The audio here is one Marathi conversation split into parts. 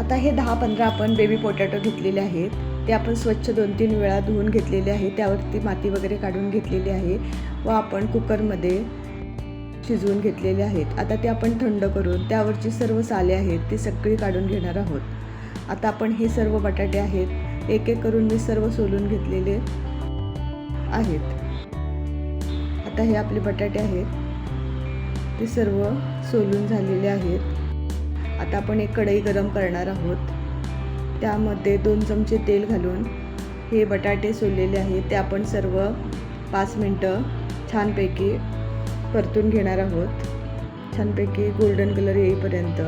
आता हे दहा पंधरा आपण बेबी पोटॅटो घेतलेले आहेत. ते आपण स्वच्छ दोन तीन वेळा धुवून घेतलेले आहे. त्यावरती माती वगैरे काढून घेतलेली आहे व आपण कुकरमध्ये शिजवून घेतलेले आहेत. आता ते आपण थंड करून त्यावरची सर्व साले आहेत ती सगळी काढून घेणार आहोत. आता आपण हे सर्व बटाटे आहेत. एक एक करून मी सर्व सोलून घेतलेले आहेत. आता हे आपले बटाटे आहेत. ते सर्व सोलून झालेले आहेत. आता आपण एक कढई गरम करणार आहोत. त्यामध्ये दोन चमचे तेल घालून हे बटाटे सोललेले आहेत. ते आपण सर्व पाच मिनटं छानपैकी परतून घेणार आहोत. छानपैकी गोल्डन कलर येईपर्यंत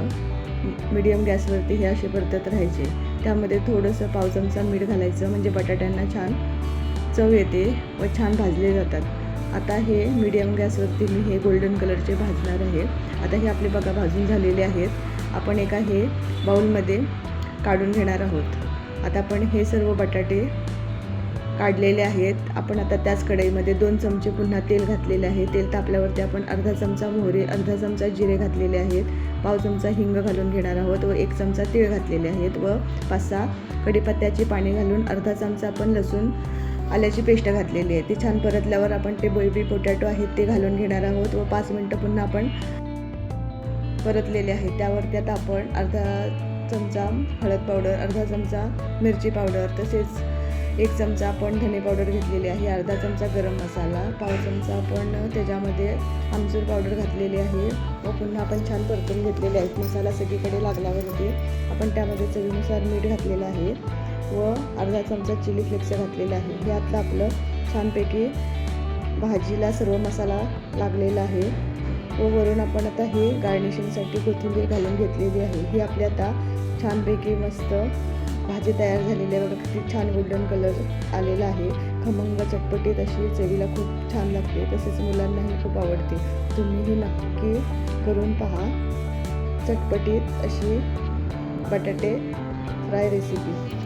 मीडियम गॅसवरती हे असे परतत राहायचे. त्यामध्ये थोडंसं पाव चमचा मीठ घालायचं म्हणजे बटाट्यांना छान चव येते व छान भाजले जातात. आता हे मीडियम गॅसवरती मी हे गोल्डन कलरचे भाजणार आहे. आता हे आपले बघा भाजून झालेले आहेत. आपण एका हे बाऊलमध्ये काढून घेणार आहोत. आता आपण हे सर्व बटाटे काढलेले आहेत. आपण आता त्याच कढईमध्ये दोन चमचे पुन्हा तेल घातलेले आहे. तेल तापल्यावरती आपण अर्धा चमचा मोहरी अर्धा चमचा जिरे घातलेले आहेत. पाव चमचा हिंग घालून घेणार आहोत व एक चमचा तीळ घातलेले आहेत व पाच सहा कढीपत्त्याची पाणी घालून अर्धा चमचा आपण लसूण आल्याची पेस्ट घातलेली आहे. ती छान परतल्यावर आपण ते बेबी पोटॅटो आहेत ते घालून घेणार आहोत व पाच मिनटं पुन्हा आपण परतलेले आहे. त्यावर त्यात आपण अर्धा चमचा हळद पावडर अर्धा चमचा मिरची पावडर तसेच एक चमचा आपण धने पावडर घेतलेली आहे. अर्धा चमचा गरम मसाला पाव चमचा आपण त्याच्यामध्ये आमचूर पावडर घातलेली आहे. व पुन्हा आपण छान परतून घेतलेले आहेत. मसाला सगळीकडे लागल्यावरती आपण त्यामध्ये चवीनुसार मीठ घातलेलं आहे. व अर्धा चमचा चिली फ्लेक्स घातलेला आहे. हे आतलं आपलं छानपैकी भाजीला सर्व मसाला लागलेला आहे. व वरून आपण आता हे गार्निशिंगसाठी कोथिंबीर घालून घेतलेली आहे. ही आपली आता छानपैकी मस्त भाजी तयार झालेली आहे. बघा किती छान गोल्डन कलर आलेला आहे. खमंग चटपटीत अशी चवीला खूप छान लागते. तसेच मुलांनाही खूप आवडते. तुम्ही हे नक्की करून पहा. चटपटीत अशी बटाटे फ्राय रेसिपी